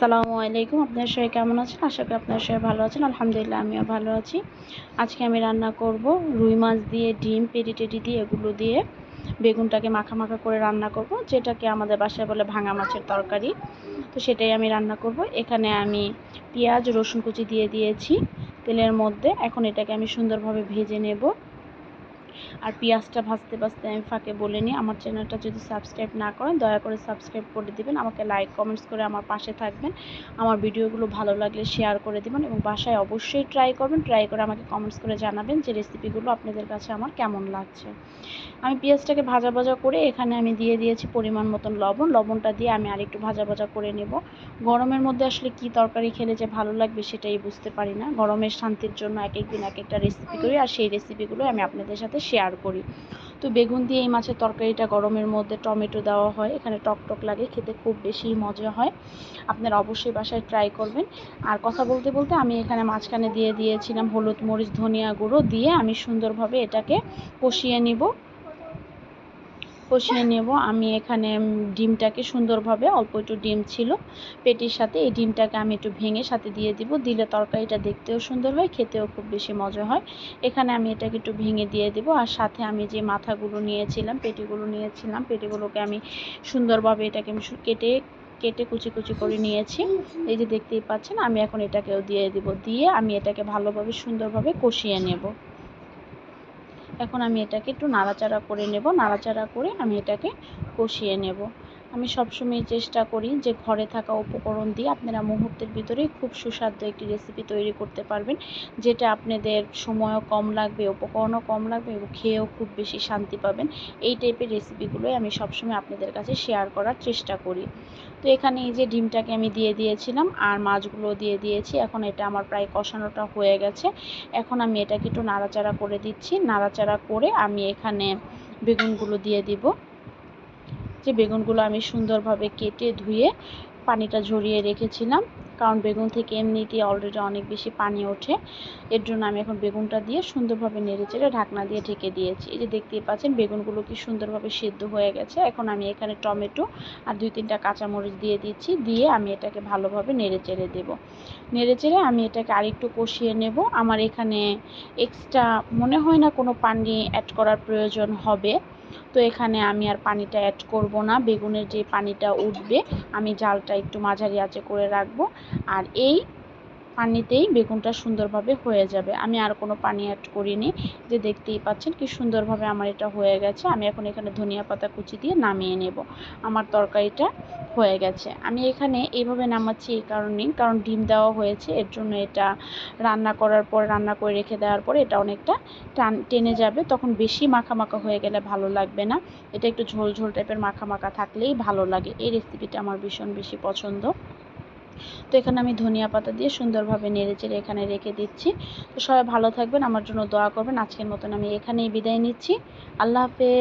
আসসালামু আলাইকুম। আপনার সবাই কেমন আছেন? আশা করি আপনার সবাই ভালো আছেন। আলহামদুলিল্লাহ, আমিও ভালো আছি। আজকে আমি রান্না করব রুই মাছ দিয়ে, ডিম পেটি টেটি দিয়ে, এগুলো দিয়ে বেগুনটাকে মাখা মাখা করে রান্না করব, যেটাকে আমাদের বাসায় বলে ভাঙা মাছের তরকারি। তো সেটাই আমি রান্না করব। এখানে আমি পেঁয়াজ, রসুন কুচি দিয়ে দিয়েছি। তেলের মধ্যে এখন এটাকে আমি সুন্দরভাবে ভেজে নেব। আর পেঁয়াজটা ভাজতে ভাজতে আমি ফাঁকে বলে নিই। আমার চ্যানেলটা যদি সাবস্ক্রাইব না করেন, দয়া করে সাবস্ক্রাইব করে দিবেন। আমাকে লাইক, কমেন্টস করে আমার পাশে থাকবেন। আমার ভিডিওগুলো ভালো লাগলে শেয়ার করে দিবেন এবং বাসায় অবশ্যই ট্রাই করবেন। ট্রাই করে আমাকে কমেন্টস করে জানাবেন যে রেসিপিগুলো আপনাদের কাছে আমার কেমন লাগছে। আমি পেঁয়াজটাকে ভাজা ভাজা করে এখানে আমি দিয়ে দিয়েছি পরিমাণ মতন লবণ। লবণটা দিয়ে আমি আরেকটু ভাজা ভাজা করে নেব। গরমের মধ্যে আসলে কি তরকারি খেলে যে ভালো লাগবে সেটাই বুঝতে পারি না। গরমের শান্তির জন্য এক এক দিন এক একটা রেসিপি করি আর সেই রেসিপিগুলো আমি আপনাদের সাথে শেয়ার করি। তো বেগুন দিয়ে এই মাছের তরকারিটা গরমের মধ্যে টমেটো দেওয়া হয়। এখানে টক টক লাগে, খেতে খুব বেশি মজা হয়। আপনারা অবশ্যই বাসায় ট্রাই করবেন। আর কথা বলতে বলতে আমি এখানে মাঝখানে দিয়ে দিয়েছিলাম হলুদ মরিচ, ধনিয়া গুঁড়ো দিয়ে আমি সুন্দরভাবে এটাকে কষিয়ে নিব। কষিয়ে নেব। আমি এখানে ডিমটাকে সুন্দরভাবে অল্প একটু ডিম ছিল। পেটির সাথে এই ডিমটাকে আমি একটু ভেঙে সাথে দিয়ে দিব। দিলে তরকারিটা দেখতেও সুন্দর হয়, খেতেও খুব বেশি মজা হয়। এখানে আমি এটাকে একটু ভেঙে দিয়ে দিব। আর সাথে আমি যে মাথাগুলো নিয়েছিলাম, পেটিগুলো নিয়েছিলাম, পেটিগুলোকে আমি সুন্দরভাবে এটাকে আমি কেটে কেটে কুচি কুচি করে নিয়েছি। এই যে দেখতেই পাচ্ছেন, আমি এখন এটাকেও দিয়ে দিব। দিয়ে আমি এটাকে ভালোভাবে, সুন্দরভাবে কষিয়ে নেব। এখন আমি এটাকে একটু নাড়াচাড়া করে নেব। নাড়াচাড়া করে আমি এটাকে কষিয়ে নেব। আমি সবসময় চেষ্টা করি যে ঘরে থাকা উপকরণ দিয়ে আপনারা মুহূর্তের ভিতরেই খুব সুস্বাদু একটি রেসিপি তৈরি করতে পারবেন, যেটা আপনাদের সময়ও কম লাগবে, উপকরণও কম লাগবে এবং খেয়েও খুব বেশি শান্তি পাবেন। এই টাইপের রেসিপিগুলোই আমি সবসময় আপনাদের কাছে শেয়ার করার চেষ্টা করি। তো এখানে এই যে ডিমটাকে আমি দিয়ে দিয়েছিলাম আর মাছগুলো দিয়ে দিয়েছি, এখন এটা আমার প্রায় কষানোটা হয়ে গেছে। এখন আমি এটাকে একটু নাড়াচাড়া করে দিচ্ছি, নাড়াচাড়া করে আমি এখানে বেগুনগুলো দিয়ে দিব। যে বেগুনগুলো আমি সুন্দরভাবে কেটে ধুয়ে পানিটা ঝরিয়ে রেখেছিলাম। কারণ বেগুন থেকে এমনিতেই অলরেডি অনেক বেশি পানি ওঠে। এর জন্য আমি এখন বেগুনটা দিয়ে সুন্দরভাবে নেড়ে চেড়ে ঢাকনা দিয়ে ঢেকে দিয়েছি। এই যে দেখতেই পাচ্ছেন, বেগুনগুলো কি সুন্দরভাবে সেদ্ধ হয়ে গেছে। এখন আমি এখানে টমেটো আর দুই তিনটা কাঁচামরিচ দিয়ে দিচ্ছি। দিয়ে আমি এটাকে ভালোভাবে নেড়ে চেড়ে দেবো। নেড়ে চেড়ে আমি এটাকে আরেকটু কষিয়ে নেব। আমার এখানে এক্সট্রা মনে হয় না কোনো পানি অ্যাড করার প্রয়োজন হবে। তো এখানে আমি আর পানিটা অ্যাড করব না। বেগুনের যে পানিটা উঠবে, আমি জালটা একটু মাঝারি আঁচে করে রাখব। আর এই পানিতেই বেগুনটা সুন্দরভাবে হয়ে যাবে। আমি আর কোনো পানি অ্যাড করিনি। যে দেখতেই পাচ্ছেন কি সুন্দরভাবে আমার এটা হয়ে গেছে। আমি এখন এখানে ধনিয়া পাতা কুচি দিয়ে নামিয়ে নেব। আমার তরকারিটা হয়ে গেছে। আমি এখানে এইভাবে নামাচ্ছি এই কারণেই, কারণ ডিম দেওয়া হয়েছে। এর জন্য এটা রান্না করার পর, রান্না করে রেখে দেওয়ার পর এটা অনেকটা টান, টেনে যাবে। তখন বেশি মাখা মাখা হয়ে গেলে ভালো লাগবে না। এটা একটু ঝোল ঝোল টাইপের মাখা মাখা থাকলেই ভালো লাগে। এই রেসিপিটা আমার ভীষণ বেশি পছন্দ। তো এখানে আমি ধনিয়া পাতা দিয়ে সুন্দরভাবে নেড়ে চেড়ে এখানে রেখে দিচ্ছি। তো সবাই ভালো থাকবেন, আমার জন্য দোয়া করবেন। আজকের মতন আমি এখানেই বিদায় নিচ্ছি। আল্লাহ হাফেজ।